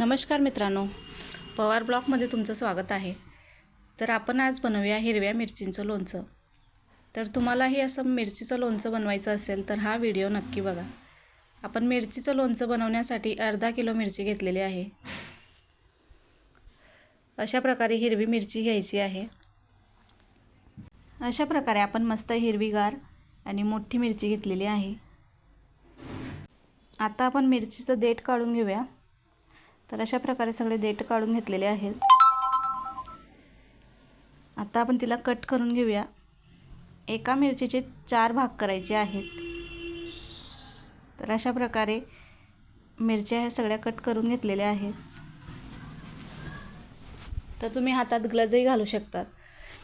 नमस्कार मित्रांनो. पवार ब्लॉकमध्ये तुमचं स्वागत आहे. तर आपण आज बनवूया हिरव्या मिरचींचं लोणचं. तर तुम्हालाही असं मिरचीचं लोणचं बनवायचं असेल तर हा व्हिडिओ नक्की बघा. आपण मिरचीचं लोणचं बनवण्यासाठी अर्धा किलो मिरची घेतलेली आहे. अशा प्रकारे हिरवी मिरची घ्यायची आहे. अशा प्रकारे आपण मस्त हिरवीगार आणि मोठी मिरची घेतलेली आहे. आता आपण मिरचीचं देठ काढून घेऊया. तर अशा प्रकारे सगळे देठ काढून घेतलेले आहेत. आता आपण तिला कट करून घेऊया. एका मिरचीचे चार भाग करायचे आहेत. तर अशा प्रकारे मिरच्या ह्या सगळ्या कट करून घेतलेल्या आहेत. तर तुम्ही हातात ग्लजही घालू शकतात.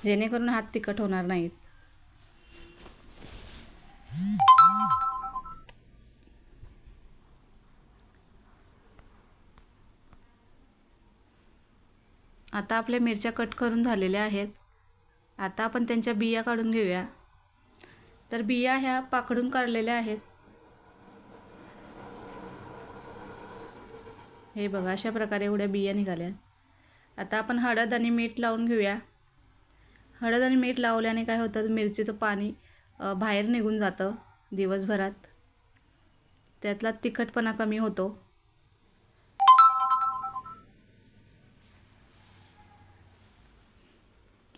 जेणेकरून हात तिखट होणार नाहीत. आता आपल्या मिरच्या कट करून झालेल्या आहेत. आता आपण त्यांच्या बिया काढून घेऊया. तर बिया ह्या पाकडून काढलेल्या आहेत. हे बघा अशा प्रकारे एवढ्या बिया निघाल्या. आता आपण हळद आणि मीठ लावून घेऊया. हळद आणि मीठ लावल्याने काय होतं? मिरचीचं पाणी बाहेर निघून जातं दिवसभरात. त्यातला तिखटपणा कमी होतो.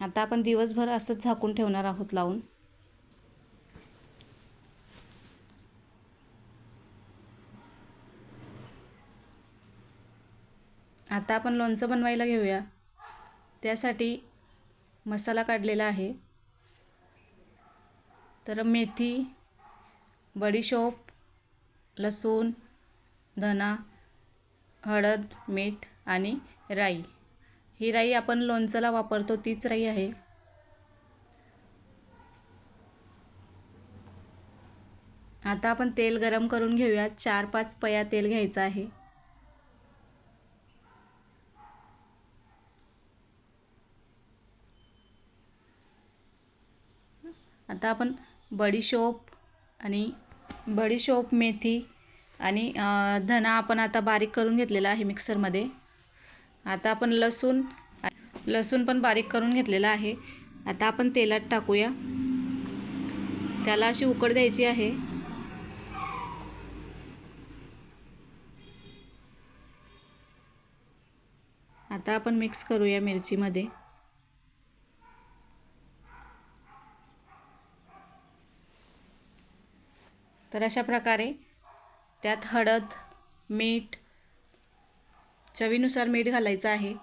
आता आपण दिवसभर असंच झाकून ठेवणार आहोत लावून. आता आपण लोणचं बनवायला घेऊया. त्यासाठी मसाला काढलेला आहे. तर मेथी बडीशोप लसूण धना हळद मीठ आणि राई. ही राई आपण लोणचंला वापरतो तीच राई आहे. आता आपण तेल गरम करून घेऊया. चार पाच पया तेल घ्यायचं आहे. आता आपण बडीशोप आणि बडीशोप मेथी आणि धना आपण आता बारीक करून घेतलेला आहे मिक्सरमध्ये. आता आपण लसूण लसूण पण बारीक करून घेतलेला आहे. आता आपण तेलात टाकूया. त्याला अशी उकड द्यायची आहे. आता आपण मिक्स करूया मिरचीमध्ये. तर अशा प्रकारे त्यात हळद मीठ चवीनुसार मीठ घालायचं आहे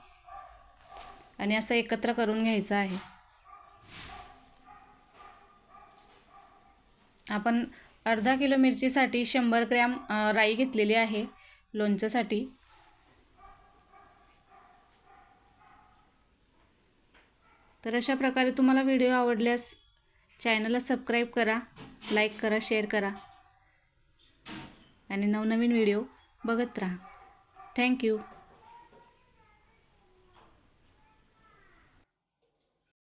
आणि असं एकत्र करून घ्यायचं आहे. आपण अर्धा किलो मिरचीसाठी शंभर ग्रॅम राई घेतलेली आहे लोणच्यासाठी. तर अशा प्रकारे तुम्हाला व्हिडिओ आवडल्यास चॅनलला सबस्क्राईब करा लाईक करा शेअर करा. आणि नवनवीन व्हिडिओ बघत राहा. थँक्यू